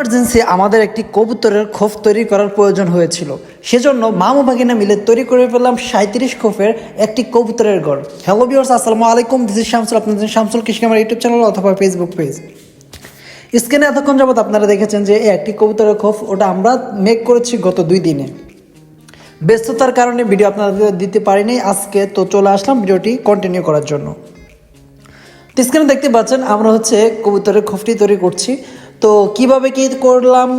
Emergency আমাদের একটি কবুতরের খোফ তৈরি করার প্রয়োজন হয়েছিল। সেজন্য মামু ভাগিনা মিলে তৈরি করে ফেললাম সাঁত্রিশ খোফের একটি কবুতরের ঘর হ্যালো বিয়ার্স আসসালামু আলাইকুম। দিস শামসুল আপনাদের শামসুল কৃষ্ণ আমার ইউটিউব চ্যানেল অথবা ফেসবুক পেজ স্ক্রিনে এতক্ষণ যাবত আপনারা দেখেছেন যে এই একটি কবুতরের খোফ ওটা আমরা মেক করেছি গত দুই দিনে। ব্যস্ততার কারণে ভিডিও আপনাদের দিতে পারিনি। আজকে তো চলে আসলাম ভিডিওটি কন্টিনিউ করার জন্য। স্ক্রিনে দেখতে পাচ্ছেন, আমরা হচ্ছে কবুতরের খোফটি তৈরি করছি। তো কীভাবে কি করলাম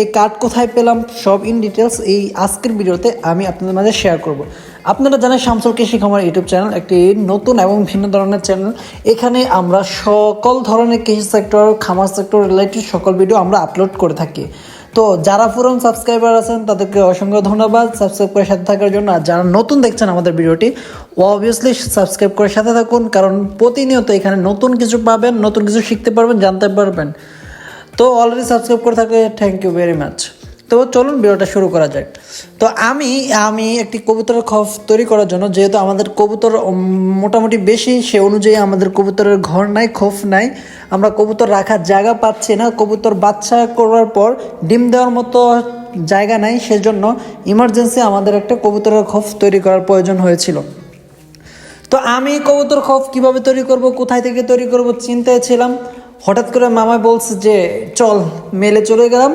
এই কার্ড কোথায় পেলাম, সব ইন ডিটেলস এই আজকের ভিডিওতে আমি আপনাদের মাঝে শেয়ার করব। আপনারা জানেন শামসুল কৃষি খামার ইউটিউব চ্যানেল একটি নতুন এবং ভিন্ন ধরনের চ্যানেল এখানে আমরা সকল ধরনের কৃষি সেক্টর খামার সেক্টর রিলেটেড সকল ভিডিও আমরা আপলোড করে থাকি। তো যারা পুরনো সাবস্ক্রাইবার আছেন, তাদেরকে অসংখ্য ধন্যবাদ সাবস্ক্রাইব করে সাথে থাকার জন্য। আর যারা নতুন দেখছেন আমাদের ভিডিওটি ও অবভিয়াসলি সাবস্ক্রাইব করে সাথে থাকুন, কারণ প্রতিনিয়ত এখানে নতুন কিছু পাবেন, নতুন কিছু শিখতে পারবেন, জানতে পারবেন। তো অলরেডি সাবস্ক্রাইব করে থাকলে থ্যাংক ইউ ভেরি মাচ তো চলুন ভিডিওটা শুরু করা যাক। তো আমি আমি একটি কবুতরের খফ তৈরি করার জন্য, যেহেতু আমাদের কবুতর মোটামুটি বেশি, সে অনুযায়ী আমাদের কবুতরের ঘর নাই খোফ নাই। আমরা কবুতর রাখার জায়গা পাচ্ছি না। কবুতর বাচ্চা করার পর ডিম দেওয়ার মতো জায়গা নাই, সেজন্য ইমার্জেন্সি আমাদের একটা কবুতরের খোফ তৈরি করার প্রয়োজন হয়েছিল। তো আমি কবুতর খোফ কীভাবে তৈরি করব, কোথায় থেকে তৈরি করব, চিন্তায় ছিলাম। হঠাৎ করে মামা বলছে যে, চল, মেলে চলে গেলাম।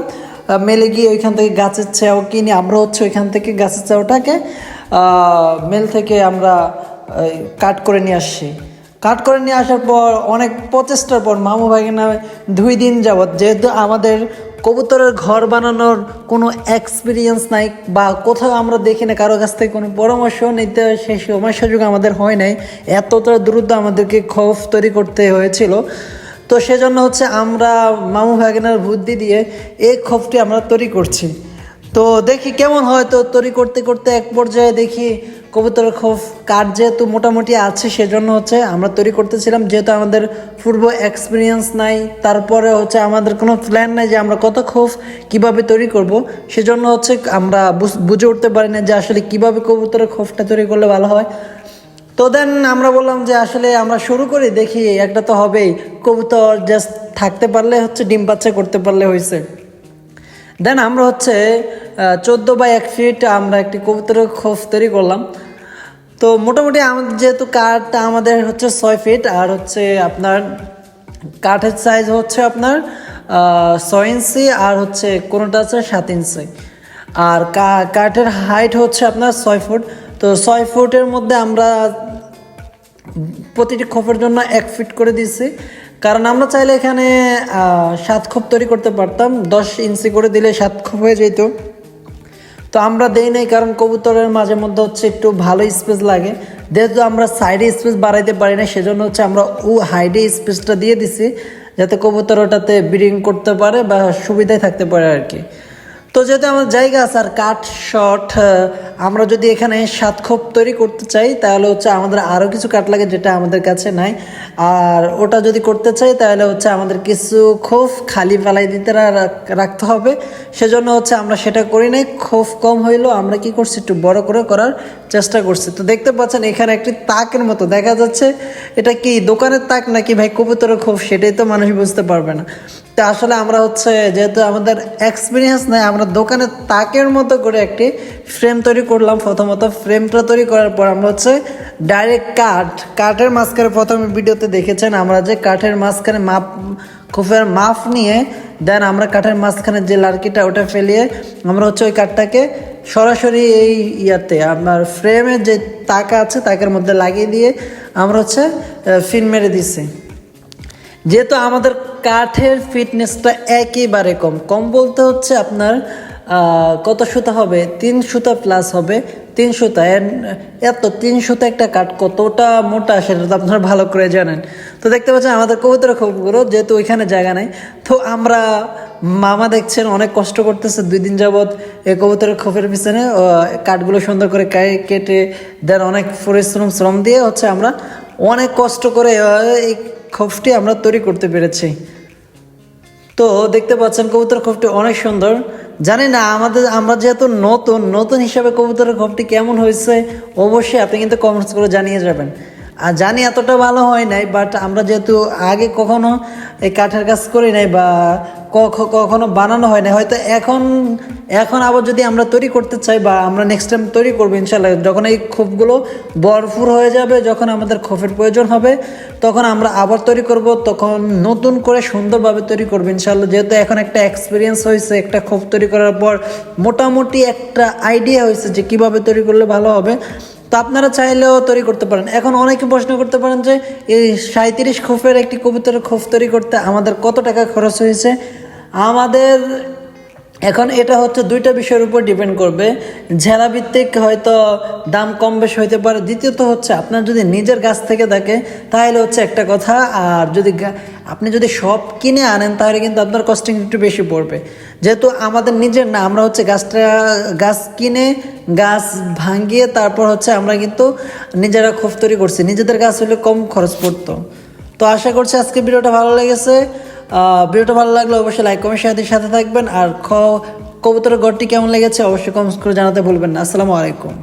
মেলে গিয়ে ওইখান থেকে গাছের ছাও কিনি। আমরা হচ্ছে ওইখান থেকে গাছের ছাওটাকে মেল থেকে আমরা কাট করে নিয়ে আসছি। কাট করে নিয়ে আসার পর অনেক প্রচেষ্টার পর মামু ভাগিনা দুই দিন যাবৎ যেহেতু আমাদের কবুতরের ঘর বানানোর কোনো এক্সপিরিয়েন্স নাই বা কোথাও আমরা দেখি না, কারও কাছ থেকে কোনো পরামর্শ নিতে হয় সেই সময় সুযোগ আমাদের হয় নাই, এতটা দ্রুত আমাদেরকে খোফ তৈরি করতে হয়েছিল। তো সেজন্য হচ্ছে আমরা মামু ভাগিনার বুদ্ধি দিয়ে এই খোফটি আমরা তৈরি করছি। তো দেখি কেমন হয় তো তৈরি করতে করতে এক পর্যায়ে দেখি কবুতরের খোফ কাঠ যেহেতু মোটামুটি আছে, সেজন্য হচ্ছে আমরা তৈরি করতেছিলাম, যেহেতু আমাদের পূর্ব এক্সপিরিয়েন্স নাই, তারপরে হচ্ছে আমাদের কোনো প্ল্যান নাই যে আমরা কত খোফ কীভাবে তৈরি করব, সেজন্য হচ্ছে আমরা বুঝ- বুঝে উঠতে পারি না যে আসলে কীভাবে কবুতরের খোফটা তৈরি করলে ভালো হয়। তো দেন আমরা বললাম যে আসলে আমরা শুরু করি, দেখি একটা তো হবেই। কবুতর জাস্ট থাকতে পারলে হচ্ছে ডিম বাচ্চা করতে পারলে হয়েছে দেন আমরা হচ্ছে চোদ্দ বাই এক ফিট আমরা একটি কবুতরের খোফ তৈরি করলাম। তো মোটামুটি আমাদের যেহেতু কাঠটা আমাদের হচ্ছে ছয় ফিট আর হচ্ছে আপনার কাঠের সাইজ হচ্ছে আপনার ছয় ইঞ্চি, আর হচ্ছে কোনোটা আছে সাত ইঞ্চি। আর কাঠের হাইট হচ্ছে আপনার ছয় ফুট তো ছয় ফুটের মধ্যে আমরা প্রতিটি খোপের জন্য এক ফিট করে দিয়েছি। কারণ আমরা চাইলে এখানে সাত খোপ তৈরি করতে পারতাম। দশ ইঞ্চি করে দিলে সাত খোপ হয়ে যেত। তো আমরা দেই নাই, কারণ কবুতরের মাঝে মধ্যে হচ্ছে একটু ভালো স্পেস লাগে। যেহেতু আমরা সাইডে স্পেস বাড়াইতে পারি না সেজন্য হচ্ছে আমরা ও হাইডে স্পেসটা দিয়ে দিছি, যাতে কবুতর ওটাতে ব্রিডিং করতে পারে বা সুবিধায় থাকতে পারে আর কি। তো যেহেতু আমার জায়গা আছে আর কাঠ, শট আমরা যদি এখানে সাত খোপ তৈরি করতে চাই, তাহলে হচ্ছে আমাদের আরও কিছু কাঠ লাগে যেটা আমাদের কাছে নাই। আর ওটা যদি করতে চাই, তাহলে হচ্ছে আমাদের কিছু খোফ খালি ফেলাই দিতে রাখতে হবে। সেজন্য হচ্ছে আমরা সেটা করি নাই। খোফ কম হইলেও আমরা কি করছি? একটু বড় করে করার চেষ্টা করছি। তো দেখতে পাচ্ছেন, এখানে একটি তাকের মতো দেখা যাচ্ছে। এটা কি দোকানের তাক নাকি ভাই কবুতরের খোফ সেটাই তো মানুষ বুঝতে পারবে না। তো আসলে আমরা হচ্ছে যেহেতু আমাদের এক্সপিরিয়েন্স নেই, আমরা দোকানে তাকের মতো করে একটি ফ্রেম তৈরি করলাম। প্রথমত ফ্রেমটা তৈরি করার পর আমরা হচ্ছে ডাইরেক্ট কাঠ কাঠের মাঝখানে প্রথমে ভিডিওতে দেখেছেন আমরা যে কাঠের মাঝখানে মাপ, খুফের মাপ নিয়ে দেন আমরা কাঠের মাঝখানে যে লার্কিটা ওটা ফেলিয়ে আমরা হচ্ছে ওই কাঠটাকে সরাসরি এই ইয়াতে আপনার ফ্রেমে যে তাকা আছে তাকের মধ্যে লাগিয়ে দিয়ে আমরা হচ্ছে ফিন মেরে দিছি। যেহেতু আমাদের কাঠের ফিটনেসটা একেবারে কম। কম বলতে হচ্ছে আপনার কত সুতা হবে? তিন সুতা প্লাস হবে। তিন সুতা এত তিন সুতা একটা কাঠ কতটা মোটা সেটা তো আপনারা ভালো করে জানেন। তো দেখতে পাচ্ছেন আমাদের কবুতরের খোপগুলো যেহেতু ওইখানে জায়গা নেই, তো আমরা মামা দেখছেন, অনেক কষ্ট করতেছে। দুই দিন যাবৎ এই কবুতরের খোপের পিছনে কাঠগুলো সুন্দর করে কেটে দেন, অনেক পরিশ্রম, শ্রম দিয়ে হচ্ছে আমরা অনেক কষ্ট করে এই খোপটি আমরা তৈরি করতে পেরেছি। তো দেখতে পাচ্ছেন কবুতর খোপটি অনেক সুন্দর। জানি না, আমাদের, আমরা যেহেতু নতুন নতুন হিসাবে কবুতরের খোপটি কেমন হয়েছে, অবশ্যই আপনি কিন্তু কমেন্টস করে জানিয়ে যাবেন। আর জানি এতটা ভালো হয় নাই বাট আমরা যেহেতু আগে কখনো এই কাঠের কাজ করি নাই বা কখ- কখনো বানানো হয় না হয়তো এখন এখন আবার যদি আমরা তৈরি করতে চাই বা আমরা নেক্সট টাইম তৈরি করব ইনশাল্লাহ যখন এই খোপগুলো ভরপুর হয়ে যাবে, যখন আমাদের খোপের প্রয়োজন হবে, তখন আমরা আবার তৈরি করব, তখন নতুন করে সুন্দরভাবে তৈরি করব ইনশাল্লাহ যেহেতু এখন একটা এক্সপিরিয়েন্স হয়েছে, একটা খোপ তৈরি করার পর মোটামুটি একটা আইডিয়া হয়েছে যে কীভাবে তৈরি করলে ভালো হবে তো আপনারা চাইলেও তৈরি করতে পারেন। এখন অনেকে প্রশ্ন করতে পারেন যে, এই সাঁত্রিশ খোফের একটি কবিতার খোফ তৈরি করতে আমাদের কত টাকা খরচ হয়েছে? আমাদের এখন এটা হচ্ছে দুইটা বিষয়ের উপর ডিপেন্ড করবে। ভিত্তিক হয়তো দাম কম বেশি হইতে পারে। দ্বিতীয়ত হচ্ছে, আপনার যদি নিজের গাছ থেকে থাকে, তাহলে হচ্ছে একটা কথা, আর যদি আপনি যদি সব কিনে আনেন, তাহলে কিন্তু আপনার কস্টিং একটু বেশি পড়বে। যেহেতু আমাদের নিজের না, আমরা হচ্ছে গাছটা, গাছ কিনে, গাছ ভাঙিয়ে তারপর হচ্ছে আমরা কিন্তু নিজেরা খোপ তৈরি করছি। নিজেদের গাছ হলে কম খরচ পড়তো। তো আশা করছি আজকে ভিডিওটা ভালো লেগেছে। ভিডিওটা ভালো লাগলে অবশ্যই লাইক কমেন্ট শেয়ারের সাথে থাকবেন। আর খ কবুতরের ঘরটি কেমন লেগেছে অবশ্যই কমেন্ট করে জানাতে ভুলবেন না। আসসালামু আলাইকুম।